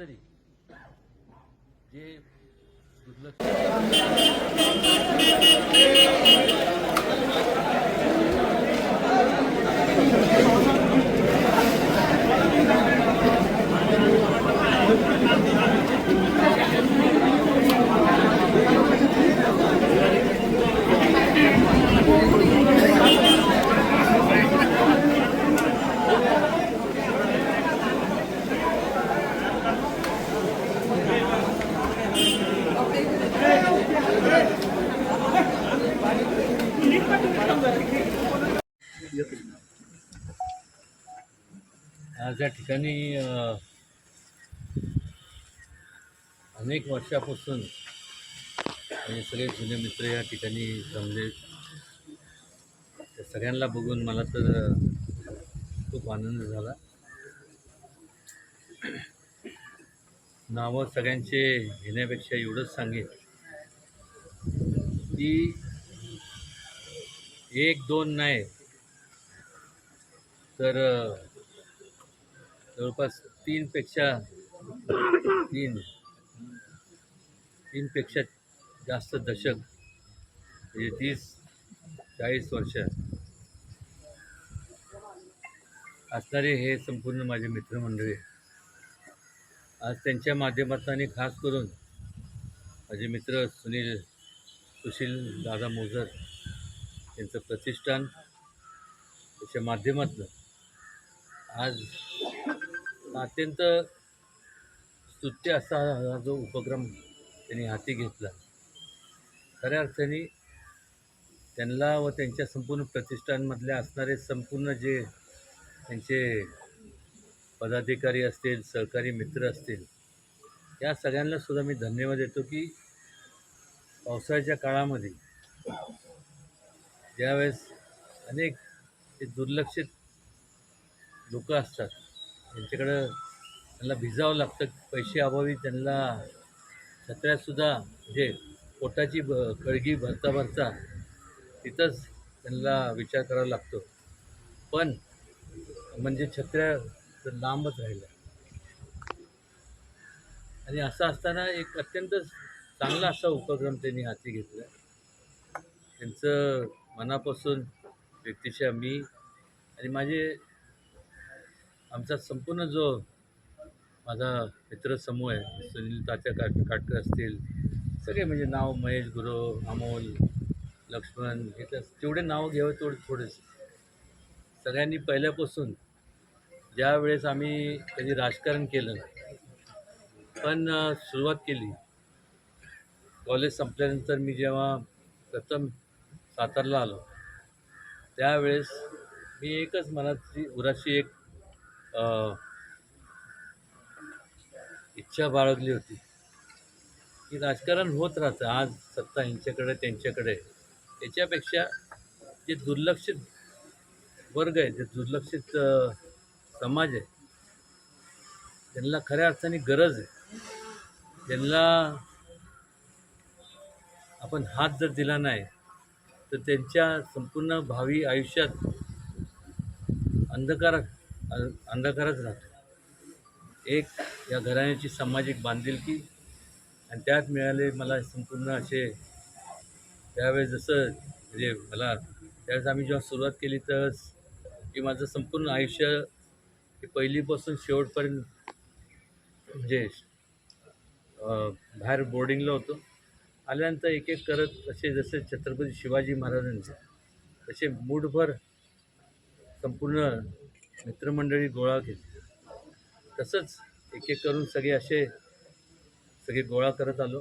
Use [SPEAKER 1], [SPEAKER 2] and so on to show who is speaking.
[SPEAKER 1] तरी जे दुर्लक्ष आज या ठिकाणी अनेक वर्षापासून आणि सगळे जुने मित्र या ठिकाणी जमले. त्या सगळ्यांना बघून मला तर खूप आनंद झाला. नावं सगळ्यांचे घेण्यापेक्षा एवढंच सांगेन. की एक दोन नाही. तर जवळपास तीनपेक्षा तीन तीनपेक्षा जास्त दशक म्हणजे तीस चाळीस वर्ष असणारे हे संपूर्ण माझे मित्रमंडळी. आज त्यांच्या माध्यमातून आणि खास करून माझे मित्र सुनील सुशील दादा मोजर यांचं प्रतिष्ठान त्याच्या माध्यमातून. आज अत्यंत स्तुत्य असा हा जो उपक्रम त्यांनी हाती घेतला. खऱ्या अर्थाने त्यांना व त्यांच्या संपूर्ण प्रतिष्ठानमधले असणारे संपूर्ण जे त्यांचे पदाधिकारी असतील सहकारी मित्र असतील या सगळ्यांना सुद्धा मी धन्यवाद देतो की पावसाळ्याच्या काळामध्ये ज्यावेळेस अनेक ते दुर्लक्षित लोक असतात त्यांच्याकडं त्यांना भिजावं लागतं पैसे अभावी त्यांना छत्र्यातसुद्धा म्हणजे पोटाची ब कळगी भरता भरता तिथंच त्यांना विचार करावा लागतो. पण म्हणजे छत्र्या तर लांबच राहिल्या. आणि असं असताना एक अत्यंत चांगला असा उपक्रम त्यांनी हाती घेतला. त्यांचं मनापासून व्यक्तिशा मी आणि माझे आमचा संपूर्ण जो माझा मित्रसमूह आहे सुनील तात्या काट काटकर असतील सगळे म्हणजे नाव महेश गुरु अमोल लक्ष्मण हे तर तेवढे नावं घ्यावं तेवढे थोडेच. सगळ्यांनी पहिल्यापासून ज्या वेळेस आम्ही कधी राजकारण केलं पण सुरुवात केली. कॉलेज संपल्यानंतर मी जेव्हा प्रथम सातारला आलो त्यावेळेस मी एकच मनातली उराशी एक इच्छा बाळगली होती. की राजकारण होत राहतं आज सत्ता यांच्याकडे त्यांच्याकडे. याच्यापेक्षा जे दुर्लक्षित वर्ग आहे जे दुर्लक्षित समाज आहे त्यांना खऱ्या अर्थाने गरज आहे. त्यांना आपण हात जर दिला नाही तर त्यांच्या संपूर्ण भावी आयुष्यात अंधकार अंधकारच राहतो. एक या घराण्याची सामाजिक बांधिलकी आणि त्यात मिळाले मला संपूर्ण असे त्यावेळेस जसं म्हणजे मला त्यावेळेस आम्ही जेव्हा सुरुवात केली तर की माझं संपूर्ण आयुष्य हे पहिलीपासून शेवटपर्यंत म्हणजे बाहेर बोर्डिंगला होतो. आल्यानंतर एक एक करत असे जसे छत्रपती शिवाजी महाराजांचे तसे मूठभर संपूर्ण मित्रमंडळी गोळा केली. तसंच एक एक करून सगळे असे सगळे गोळा करत आलो.